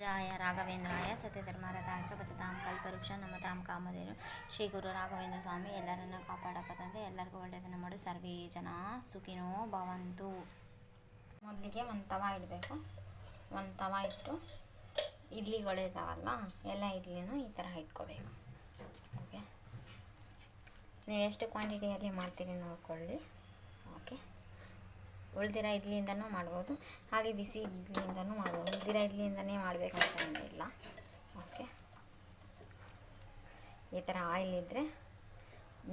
ಜಾಯ ರಾಘವೇಂದ್ರಾಯ ಸತ್ಯಧರ್ಮರಥಾಚ ಚ ಕಲ್ಪವೃಕ್ಷ ನಮತಾಂ ಕಾಮಧೇನು. ಶ್ರೀ ಗುರು ರಾಘವೇಂದ್ರ ಸ್ವಾಮಿ ಎಲ್ಲರನ್ನ ಕಾಪಾಡಕತ್ತಂತೆ. ಎಲ್ಲರಿಗೂ ಒಳ್ಳೆಯದನ್ನು ಮಾಡು. ಸರ್ವೇ ಜನ ಸುಖಿನೋ ಭವಂತು. ಮೊದಲಿಗೆ ಒಂದು ತವ ಇಡಬೇಕು. ಒಂದು ತವ ಇಟ್ಟು ಇಡ್ಲಿಗಳಿದಾವಲ್ಲ ಎಲ್ಲ ಇಡ್ಲಿನೂ ಈ ಥರ ಇಟ್ಕೋಬೇಕು. ಓಕೆ? ನೀವು ಎಷ್ಟು ಕ್ವಾಂಟಿಟಿಯಲ್ಲಿ ಮಾಡ್ತೀರಿ ನೋಡ್ಕೊಳ್ಳಿ. ಓಕೆ? ಉಳ್ದಿರ ಇಡ್ಲಿಯಿಂದನೂ ಮಾಡ್ಬೋದು. ಹಾಗೆ ಬಿಸಿ ಇಡ್ಲಿಯಿಂದನೂ ಮಾಡ್ಬೋದು. ಉಳ್ದಿರ ಇಡ್ಲಿಯಿಂದನೇ ಮಾಡಬೇಕಂತ ಏನಿಲ್ಲ ಓಕೆ ಈ ಥರ ಆಯಿಲ್ ಇದ್ದರೆ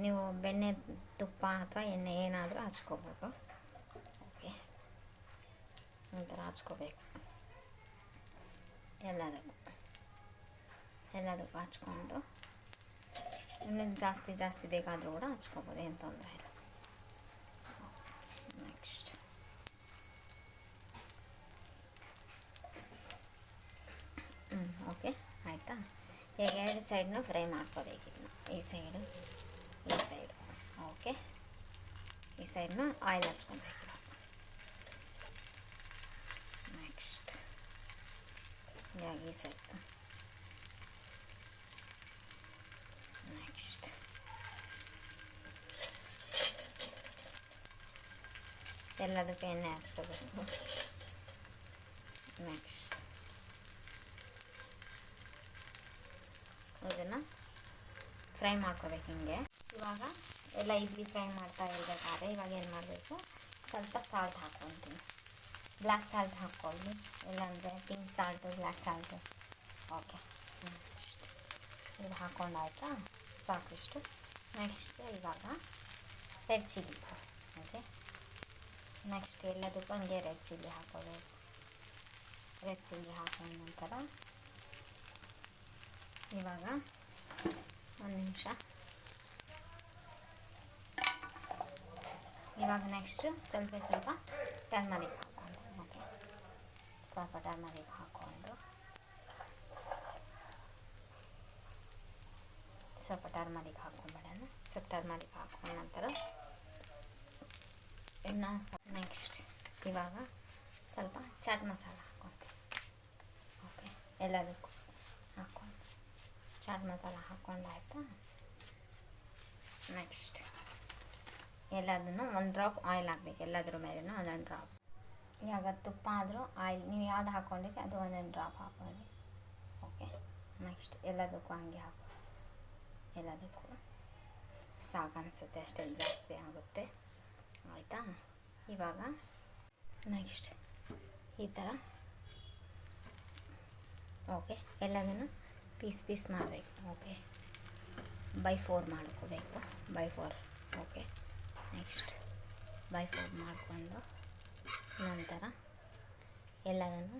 ನೀವು ಬೆಣ್ಣೆ ತುಪ್ಪ ಅಥವಾ ಎಣ್ಣೆ ಏನಾದರೂ ಹಚ್ಕೋಬೋದು. ಓಕೆ ಈ ಥರ ಹಚ್ಕೋಬೇಕು. ಎಲ್ಲದಕ್ಕೂ. ಎಲ್ಲದಕ್ಕೂ ಹಚ್ಕೊಂಡು ಇನ್ನೂ ಜಾಸ್ತಿ ಜಾಸ್ತಿ ಬೇಕಾದರೂ ಕೂಡ ಹಚ್ಕೋಬೋದು. ಏನು ತೊಂದರೆ ಇಲ್ಲ. ನೆಕ್ಸ್ಟ್ ಓಕೆ, ಆಯಿತಾ? ಈಗ ಎರಡು ಸೈಡ್ನು ಫ್ರೈ ಮಾಡ್ಕೋಬೇಕು ಈ ಸೈಡು ಈ ಸೈಡು ಓಕೆ? ಈ ಸೈಡ್ನ ಆಯಿಲ್ ಹಚ್ಕೊಬೇಕು. ನೆಕ್ಸ್ಟ್ ಈ ಸೈಡ್ ನೆಕ್ಸ್ಟ್ ಎಲ್ಲದಕ್ಕೂ ಎಣ್ಣೆ ಹಚ್ಕೋಬೇಕು. ನೆಕ್ಸ್ಟ್ ಫ್ರೈ ಮಾಡ್ಕೋಬೇಕು ಹಿಂಗೆ. ಇವಾಗ ಎಲ್ಲ ಇಡ್ಲಿ ಫ್ರೈ ಮಾಡ್ತಾ ಇರಬೇಕಾದ್ರೆ ಇವಾಗ ಏನು ಮಾಡಬೇಕು? ಸ್ವಲ್ಪ ಸಾಲ್ಟ್ ಹಾಕ್ಕೊತೀನಿ. ಬ್ಲ್ಯಾಕ್ ಸಾಲ್ಟ್ ಹಾಕ್ಕೊಳ್ಳಿ. ಇಲ್ಲಾಂದರೆ pink salt black salt okay ಇಷ್ಟು ಇದು ಹಾಕ್ಕೊಂಡಾಯ್ತಾ ಸಾಕಿಷ್ಟು. ನೆಕ್ಸ್ಟ್ ಇವಾಗ ರೆಡ್ ಚಿಲ್ಲಿ ಓಕೆ ನೆಕ್ಸ್ಟ್ ಎಲ್ಲದಕ್ಕೂ ಹಂಗೆ ರೆಡ್ ಚಿಲ್ಲಿ ಹಾಕೋಬೇಕು ರೆಡ್ ಚಿಲ್ಲಿ ಹಾಕೊಂಡ ನಂತರ ಇವಾಗ ಒಂದು ನಿಮಿಷ. ಇವಾಗ ನೆಕ್ಸ್ಟ್ ಸ್ವಲ್ಪ ಸ್ವಲ್ಪ ಟರ್ಮರಿಕ್ ಹಾಕ್ಕೊಂಡು ಓಕೆ ಸ್ವಲ್ಪ ಟರ್ಮರಿಕ್ ಹಾಕ್ಕೊಂಡು. ಸ್ವಲ್ಪ ಟರ್ಮರಿಕ್ ಹಾಕ್ಕೊಂಬಿಡೋಣ ಸ್ವಲ್ಪ ಟರ್ಮರಿಕ್ ಹಾಕೊಂಡ ನಂತರ ಇನ್ನು ನೆಕ್ಸ್ಟ್ ಇವಾಗ ಸ್ವಲ್ಪ ಚಾಟ್ ಮಸಾಲ ಹಾಕ್ಕೊತೀನಿ. ಓಕೆ ಎಲ್ಲದಕ್ಕೂ. ಚಾಟ್ ಮಸಾಲ ಹಾಕ್ಕೊಂಡಾಯ್ತಾ ನೆಕ್ಸ್ಟ್ ಎಲ್ಲದನ್ನು ಒಂದು ಡ್ರಾಪ್ ಆಯಿಲ್ ಹಾಕ್ಬೇಕು, ಎಲ್ಲದ್ರ ಮೇಲೂ ಒಂದೊಂದು ಡ್ರಾಪ್ ಇವಾಗ ತುಪ್ಪ ಆದರೂ ಆಯಿಲ್ ನೀವು ಯಾವ್ದು ಹಾಕ್ಕೊಂಡಿರಿ ಅದು ಒಂದೊಂದು ಡ್ರಾಪ್ ಹಾಕ್ಕೊಳ್ಳಿ ಓಕೆ ನೆಕ್ಸ್ಟ್ ಎಲ್ಲದಕ್ಕೂ ಹಂಗೆ ಹಾಕಿ. ಎಲ್ಲದಕ್ಕೂ. ಸಾಕು ಅನಿಸುತ್ತೆ, ಅಷ್ಟೇ ಜಾಸ್ತಿ ಆಗುತ್ತೆ. ಆಯಿತಾ? ಇವಾಗ ನೆಕ್ಸ್ಟ್ ಈ ಥರ ಓಕೆ ಎಲ್ಲದನ್ನು ಪೀಸ್ ಪೀಸ್ ಮಾಡಬೇಕು. ಓಕೆ ಬೈ ಫೋರ್ ಮಾಡ್ಕೋಬೇಕು. By four okay next by four ಮಾಡಿಕೊಂಡು ನಂತರ ಎಲ್ಲದನ್ನು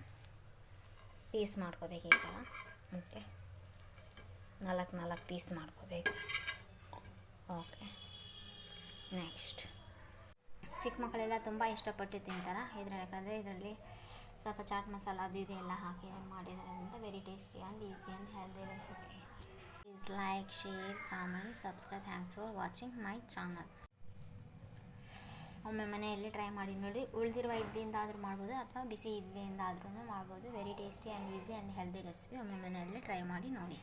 ಪೀಸ್ ಮಾಡ್ಕೋಬೇಕು ಈ ಥರ. ಓಕೆ ನಾಲ್ಕು ನಾಲ್ಕು ಪೀಸ್ ಮಾಡ್ಕೋಬೇಕು. ಓಕೆ ನೆಕ್ಸ್ಟ್ ಚಿಕ್ಕ ಮಕ್ಕಳೆಲ್ಲ ತುಂಬ ಇಷ್ಟಪಟ್ಟು ತಿಂತಾರೆ ಇದರಲ್ಲಿ ಯಾಕಂದರೆ ಇದರಲ್ಲಿ ಸ್ವಲ್ಪ ಚಾಟ್ ಮಸಾಲ ಅದು ಇದು ಎಲ್ಲ ಹಾಕಿ ಮಾಡಿದ್ರಿಂದ very tasty and easy and healthy recipe please like share comment subscribe thanks for watching my channel ಒಮ್ಮೆ ಮನೆಯಲ್ಲಿ ಟ್ರೈ ಮಾಡಿ ನೋಡಿ. ಉಳಿದಿರುವ ಇದ್ದಿಂದ ಆದರೂ ಮಾಡ್ಬೋದು ಅಥವಾ ಬಿಸಿ ಇದ್ದಿಂದ ಆದ್ರೂ ಮಾಡ್ಬೋದು. Very tasty and easy and healthy recipe ಒಮ್ಮೆ ಮನೆಯಲ್ಲಿ ಟ್ರೈ ಮಾಡಿ ನೋಡಿ.